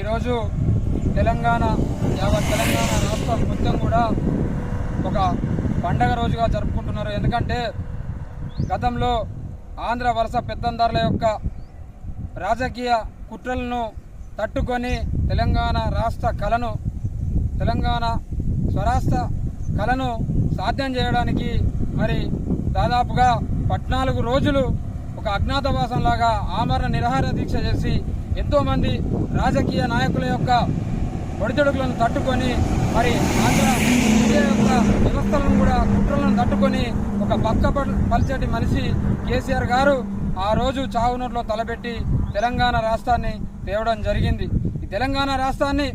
ఈరోజు తెలంగాణ యావత్ తెలంగాణ రాష్ట్రం మొత్తం కూడా ఒక పండగ రోజుగా జరుపుకుంటున్నారు. ఎందుకంటే గతంలో ఆంధ్ర వలస పెత్తందారుల యొక్క రాజకీయ కుట్రలను తట్టుకొని తెలంగాణ రాష్ట్ర కళను తెలంగాణ స్వరాష్ట్ర కళను సాధ్యం చేయడానికి మరి దాదాపుగా పద్నాలుగు రోజులు ఒక అజ్ఞాతవాసంలాగా ఆమరణ నిరాహార దీక్ష చేసి ఎంతోమంది రాజకీయ నాయకుల యొక్క ఒడిదుడుకులను తట్టుకొని మరి ఆంధ్ర యొక్క వ్యవస్థలను కూడా కుట్రలను తట్టుకొని ఒక పక్క పలిచేటి మనిషి కేసీఆర్ గారు ఆ రోజు చావునోట్లో తలపెట్టి తెలంగాణ రాష్ట్రాన్ని తేవడం జరిగింది. ఈ తెలంగాణ రాష్ట్రాన్ని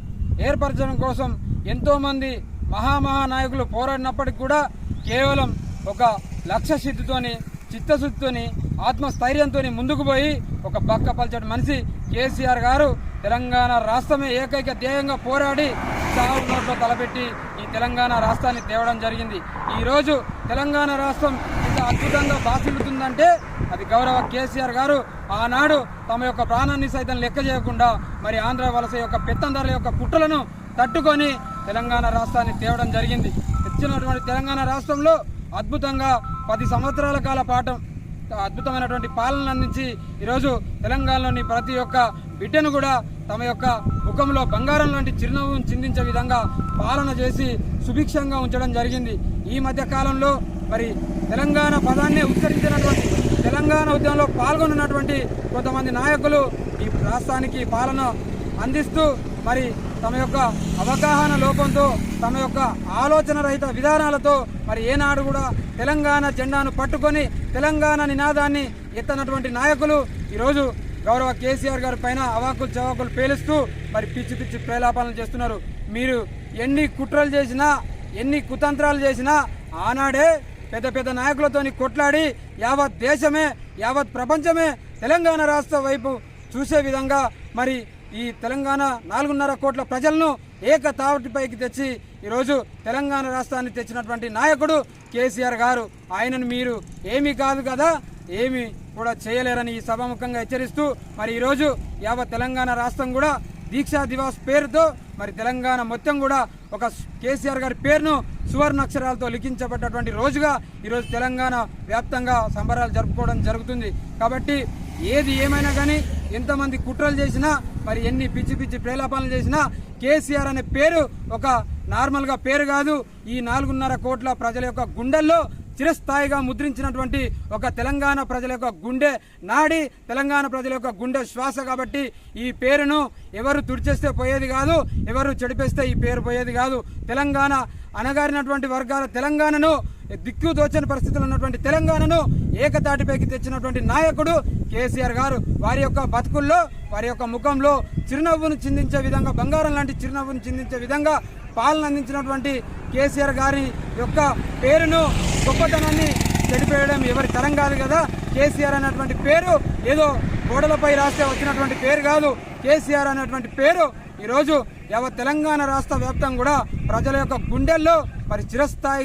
ఏర్పరచడం కోసం ఎంతోమంది మహామహానాయకులు మహామహా పోరాడినప్పటికీ కూడా కేవలం ఒక లక్ష్య సిద్ధితోని చిత్తశుద్ధితోని ఆత్మస్థైర్యంతో ముందుకు పోయి ఒక బక్క పలచటి మనిషి కేసీఆర్ గారు తెలంగాణ రాష్ట్రమే ఏకైక ధ్యేయంగా పోరాడి చావు నోట్లో తలపెట్టి ఈ తెలంగాణ రాష్ట్రాన్ని తేవడం జరిగింది. ఈరోజు తెలంగాణ రాష్ట్రం ఇంత అద్భుతంగా బాసిల్లుతుందంటే అది గౌరవ కేసీఆర్ గారు ఆనాడు తమ యొక్క ప్రాణాన్ని సైతం లెక్క చేయకుండా మరి ఆంధ్ర వలస యొక్క పెత్తందారుల యొక్క కుట్రలను తట్టుకొని తెలంగాణ రాష్ట్రాన్ని తేవడం జరిగింది. తెచ్చినటువంటి తెలంగాణ రాష్ట్రంలో అద్భుతంగా పది సంవత్సరాల కాల పాఠం అద్భుతమైనటువంటి పాలన అందించి ఈరోజు తెలంగాణలోని ప్రతి ఒక్క బిడ్డను కూడా తమ యొక్క ముఖంలో బంగారం లాంటి చిరునవ్వును చిందించే విధంగా పాలన చేసి సుభిక్షంగా ఉంచడం జరిగింది. ఈ మధ్య కాలంలో మరి తెలంగాణ పదాన్ని ఉచ్చరించినటువంటి తెలంగాణ ఉద్యమంలో పాల్గొన్నటువంటి కొంతమంది నాయకులు ఈ రాష్ట్రానికి పాలన అందిస్తూ మరి తమ యొక్క అవగాహన లోపంతో తమ యొక్క ఆలోచన రహిత విధానాలతో మరి ఏనాడు కూడా తెలంగాణ జెండాను పట్టుకొని తెలంగాణ నినాదాన్ని ఎత్తనటువంటి నాయకులు ఈరోజు గౌరవ కేసీఆర్ గారి పైన అవాకులు చవాకులు పేలుస్తూ మరి పిచ్చి పిచ్చి ప్రేలాపాలను చేస్తున్నారు. మీరు ఎన్ని కుట్రలు చేసినా ఎన్ని కుతంత్రాలు చేసినా ఆనాడే పెద్ద పెద్ద నాయకులతోని కొట్లాడి యావత్ దేశమే యావత్ ప్రపంచమే తెలంగాణ రాష్ట్ర వైపు చూసే విధంగా మరి ఈ తెలంగాణ నాలుగున్నర కోట్ల ప్రజలను ఏక తావటిపైకి తెచ్చి ఈరోజు తెలంగాణ రాష్ట్రాన్ని తెచ్చినటువంటి నాయకుడు కేసీఆర్ గారు. ఆయనను మీరు ఏమీ కాదు కదా ఏమి కూడా చేయలేరని ఈ సభాముఖంగా హెచ్చరిస్తూ మరి ఈరోజు యావత్ తెలంగాణ రాష్ట్రం కూడా దీక్షా దివాస్ పేరుతో మరి తెలంగాణ మొత్తం కూడా ఒక కేసీఆర్ గారి పేరును సువర్ణాక్షరాలతో లిఖించబడ్డటువంటి రోజుగా ఈరోజు తెలంగాణ వ్యాప్తంగా సంబరాలు జరుపుకోవడం జరుగుతుంది. కాబట్టి ఏది ఏమైనా కానీ ఎంతమంది కుట్రలు చేసినా మరి ఎన్ని పిచ్చి పిచ్చి ప్రేలాపనలు చేసినా కేసీఆర్ అనే పేరు ఒక నార్మల్గా పేరు కాదు. ఈ నాలుగున్నర కోట్ల ప్రజల యొక్క గుండెల్లో చిరస్థాయిగా ముద్రించినటువంటి ఒక తెలంగాణ ప్రజల యొక్క గుండె నాడి తెలంగాణ ప్రజల యొక్క గుండె శ్వాస కాబట్టి ఈ పేరును ఎవరు తుడిచేస్తే పోయేది కాదు ఎవరు చెడిపేస్తే ఈ పేరు పోయేది కాదు. తెలంగాణ అనగారినటువంటి వర్గాల తెలంగాణను దిక్కు దోచని పరిస్థితులు ఉన్నటువంటి తెలంగాణను ఏకతాటిపైకి తెచ్చినటువంటి నాయకుడు కేసీఆర్ గారు. వారి యొక్క బతుకుల్లో వారి యొక్క ముఖంలో చిరునవ్వును చిందించే విధంగా బంగారం లాంటి చిరునవ్వును చిందించే విధంగా పాలన అందించినటువంటి కేసీఆర్ గారి యొక్క పేరును గొప్పతనాన్ని చెడిపేయడం ఎవరి తరం కాదు కదా. కేసీఆర్ అనేటువంటి పేరు ఏదో గోడలపై రాస్తే వచ్చినటువంటి పేరు కాదు. కేసీఆర్ అనేటువంటి పేరు ఈరోజు యావత్ తెలంగాణ రాష్ట్ర వ్యాప్తం కూడా ప్రజల యొక్క గుండెల్లో మరి చిరస్థాయి